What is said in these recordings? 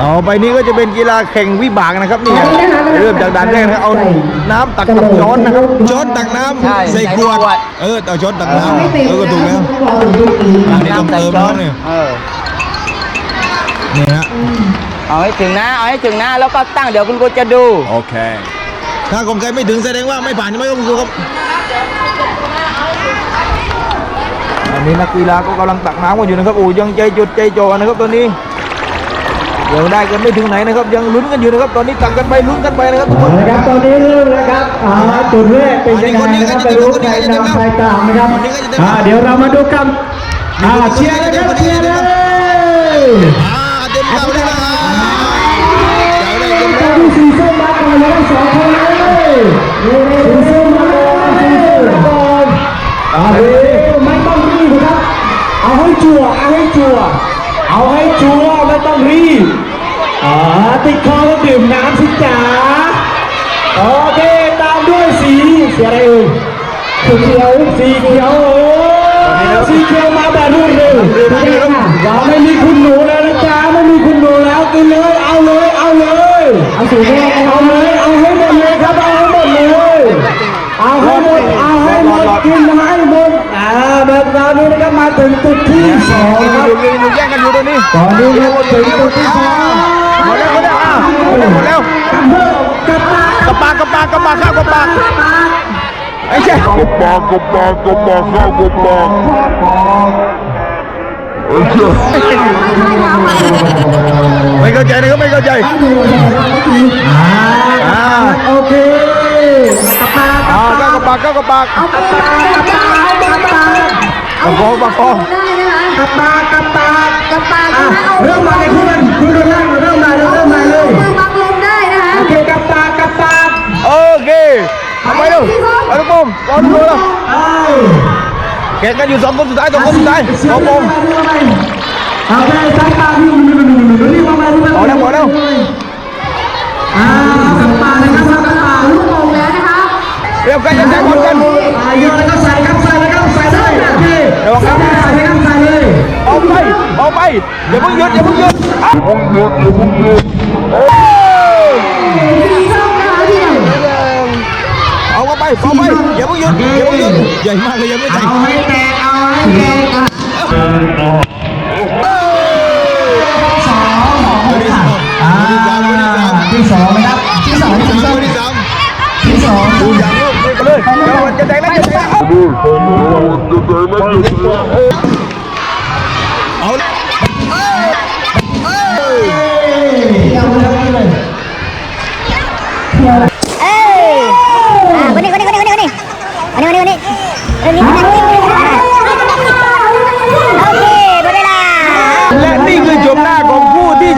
เอาไปนี้ก็จะเป็นกีฬาแข่งวิบากนะครับนี่เริ่มจากด่านแรกนะครับเอาน้ำตักกับช้อนนะครับช้อนตักน้ำใช่ใส่ขวดใส่ขวด เออเอาช้อนตักน้ำเออก็ถูกแล้วอันนี้ต้องเติมแล้วเนี่ยเออนี่ฮะเอาให้ถึงนะเอาให้ถึงนะแล้วก็ตั้งเดี๋ยวคุณครูจะดูโอเค ถ้าของใครไม่ถึงแสดงว่าไม่ผ่านใช่ไหมครับคุณครูครับอันนี้นักกีฬาก็กำลังตักน้ำกันอยู่นะครับโอ้ยังใจจดใจจ่อนะครับตอนนี้ ยังได้กันไม่ถึงไหนนะครับ ยังลุ้นกันอยู่นะครับ ตอนนี้ตักกันไปลุ้นกันไปนะครับทุกคนนะครับตอนนี้เริ่มแล้วครับอ่าจุดแรกเป็นยังไงนะครับไปรู้ใครนำใครตามนะครับอ่าเดี๋ยวเรามาดูกันอ่าเชียร์นะครับเชียร์เลยอ่าเต็มเก้าเลยนะเจ้าได้เต็มตอนนี้สีส้มมาก่อนเลยสองคนเลยสีส้มมาก่อนสีส้มมาก่อนอ่าเดี๋ยวไม่ต้องรีบนะครับเอาให้จั่วเอาให้จั่ว เอาให้จั่วไม่ต้องรีบอ่าติดคอแล้วดื่มน้ำสิจ๋าโอเคตามด้วยสีสีอะไรเอ่ยสีเขียวสีเขียวโอ้สีเขียวมาแบบรวดเร็วเราไม่มีคุณหนูแล้วนะจ๊ะไม่มีคุณหนูแล้วกินเลยเอาเลยเอาเลยเอาสีแดงเอาเลยเอาให้หมดเลยครับเอาให้หมดเลยเอาให้หมดเอาให้หมดกินให้หมดอ่าแบบเรา นี้นะครับมาถึงจุดที่สองครับอยู่อยู่อยู่แย่งกันอยู่ตรงนี้ตอนนี้เราถึงจุดที่สองหมดแล้วหมดแล้วอะหมดแล้วหมดแล้วกับปากกระปากกระปากกระปากข้าวกระปากไอ้เช่ Copa, copa, copa, copa. Eso. ไม่เข้าใจนะครับไม่เข้าใจอ่าโอเคกับปากอ่าข้าวกระปากข้าวกระปากกับปากกับปากกับ ปากประคองประคองได้นะคะกับปากกับปากกับปากอะนะคะเอาเริ่มมาเลยคุณคุณเริ่มเริ่มมาเลยเริ่มมาเลยมือบังลมได้นะคะโอเคกับปากกับปาก โอเคทำไมลูเอาลูกโป่งเอาลูกโป่งแล้วเอ้ยแข่งกันอยู่สองคนสุดท้ายสองคนสุดท้ายสองโป่งโอเคสายตาพี่รีบมาเลยรีบมาพอแล้วพอแล้วอ่ากับปากนะครับกับปากลูกโป่งแล้วนะคะ เร็วกันจะแข่งบอลกัน อ่าเยอะแล้วก็ใส่ครับ ระวังครับใส่เลยออกไปออกไปอย่าเพิ่งหยุดอย่าเพิ่งหยุดเอาสีส้มนะคะพี่หนึ่งเอาเข้าไปเอาไปอย่าเพิ่งหยุดอย่าเพิ่งหยุดใหญ่มากเลยยังไม่ใส่เอาให้แตกเอาให้แตก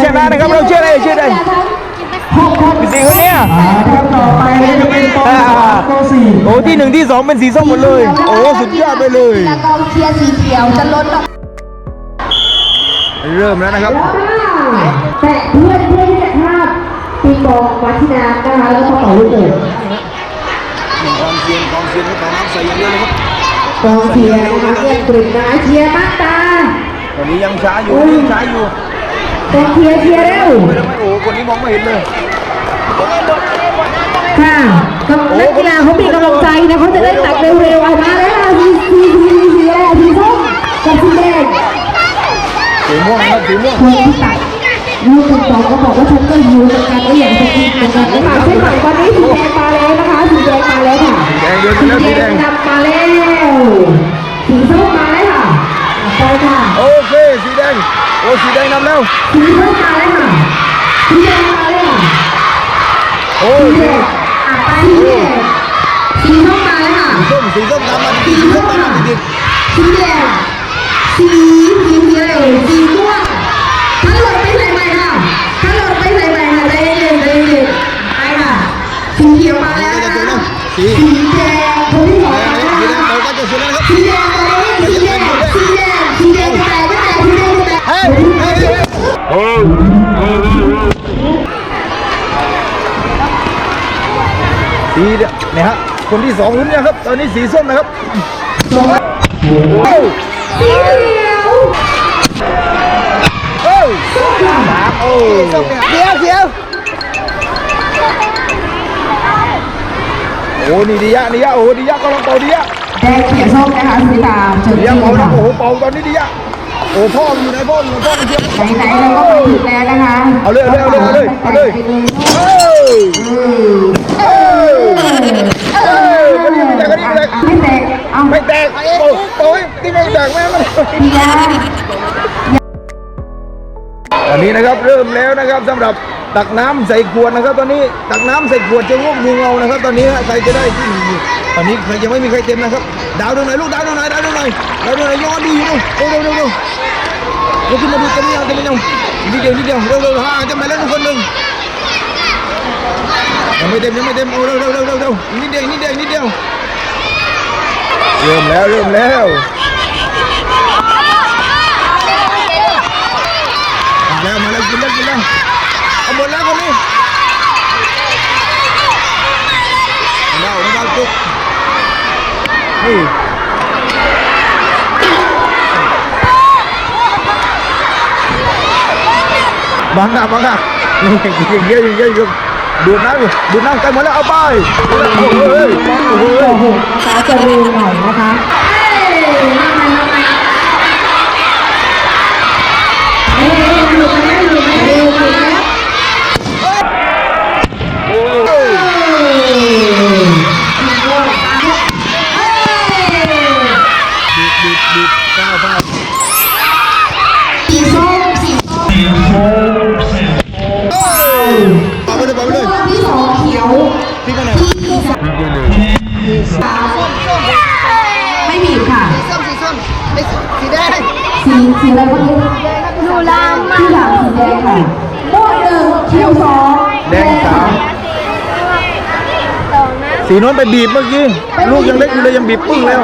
ชนะนะครับเราเชื่อได้เชื่อได้ ไรพี่สิงห์คนเนี้ยอ่าครับต่อไปจะเป็นปอ่าปสี่โอ้ที่หนึ่งที่สองเป็นสีส้มหมดเลย โอ้สุดยอดไปเลยแล้วกองเชียร์สีเขียวจะล้นออกเริ่มแล้วนะครับ แต่เพื่อนเพื่อนที่จะพลาดปีกองวัชินานะคะแล้วก็ต่อลูกโป่งกองเชียร์กองเชียร์ก็ต่อน้ำใส่อย่างเดียวเลยครับกองเชียร์นะคะเรียกกลุ่มนะคะเชียร์มากตาตอนนี้ยังช้าอยู่ยังช้าอยู่กองเชียร์เชียร์เร็วโอ้คนนี้มองไม่เห็นเลย ค่ะนักกีฬาเขามีกำลังใจนะเขาจะได้ตักเร็วๆเอามาแล้วค่ะสีสีสีสีแดงสีส้มกับสีแดงสีม่วงนะครับสีม่วงคนที่ตักลูกคุณตองก็บอกว่าฉันก็หิวเหมือนกันก็อยากจะกินเหมือนกันนะคะเช่นหน่อยตอนนี้สีแดงมาแล้วนะคะสีแดงมาแล้วค่ะแดงเดือนสีแล้วแดสีแดงงนำมาแล้วสีส้มมาแล้วค่ะไปค่ะโอเคสีแดงโอ้สีแดงนำแล้วสีส้มมาแล้ว อ้สีสีแดงอะไปสีแดงสีส้มมาแล้วค่ะส้มสีส้มตามมาติดสีส้มตามมาติดสีแดงสีสีสีอะไรเอ่ยสีม่วงถ้าหล่นไปใส่ใหม่ค่ะถ้าหล่นไปใส่ใหม่ค่ะใจเย็นใจเย็นไปค่ะสีเขียวมาแล้วนะคะสีแดงคนที่สองมาแล้วสีแดงค่เราก็จะชนะแล้วครับสีแดงตอนนี้สีแดงสีแดงสีแดงจะแตกไม่แตกสีแดงแตกเฮ้ยเฮ้ยเฮ้ย สีเนี่ยนะฮะคนที่สองลุ้นเนี่ยครับ ตอนนี้สีส้มนะครับโอ้สีเขียวโอ้สามโอ้เดี๋ยวเดี๋ยวโอ้นี่ดิยะนี่ยะโอ้ดิยะกำลังเป่าดิยะแดงเขียวส้มนะคะสุนิตาเชิญดิที่ยะเลเป่ายแล้ค่ะวโอ้โหเป่าตอนนี้ดิยะโอ้พ่อมันอยู่ไหนพ่อมันอยู่พ่อมันเทียบไหนๆเราก็ไปถึงแล้วนะคะ เอาเลยเอาเลยเอาเลยเอาเลยเอาเลย ไปเลย เอ้ยเอ้ยเอ้ยกระดิ่งแตกกระดิ่งแตก ไม่แตกเอา ไม่แตกโอ้โดักแม่มันตอนนี้นะครับเริ่มแล้วนะครับสำหรับตักน้ำใส่ขวดนะครับ ตอนนี้ตักน้ำใส่ขวดจะงวกงูเงานะครับ ตอนนี้ฮะใครจะได้ที่หนึ่งอยู่ตอนนี้ใครยังไม่มีใครเต็มนะครับ ดาวดูหนลูกดาวดูหน่อยดาวดูหน่อยดาวดูหนย้อนดูอยู่ดูเร็วเร็วเร็วลุกขึ้นมาดูเต็มยังเต็มยังนิดเดียวนิดเดียวเร็วเร็วห่าจะไปแล้วทุกคนหนึ่งยังไม่เต็มยังไม่เต็มโอ้เร็วเร็วเร็วเร็วเร็วนิดเดียวนิดเดียวนิดเดียวเริ่มแล้วเริ่มแล้วมาแล้วมาแล้วกินแล้วกินแล้วเอาหมดแล้วคนนี้เอาแล้วเอาจุกนี่ บังอะบังอะนี่ยิงเยอะยิงเยอะยิงดูดน้ำดูดน้ำใกล้หมดแล้วเอาไปโอ้โหโอ้โหโอ้โหโอ้โหนะคะจะเร็วหน่อยนะคะ พี่กันไหนที่สามสามไม่บีบค่ะ ส้มสีส้มไอ้สีแดงสีสีอะไรบ้างดูลามที่หลังสีแดงค่ะม่วงหนึ่งเขียวสองแดงสามสีโน้นไปบีบเมื่อกี้ ลูกยังเล็กอยู่เลยยังบีบปึ้งแล้ว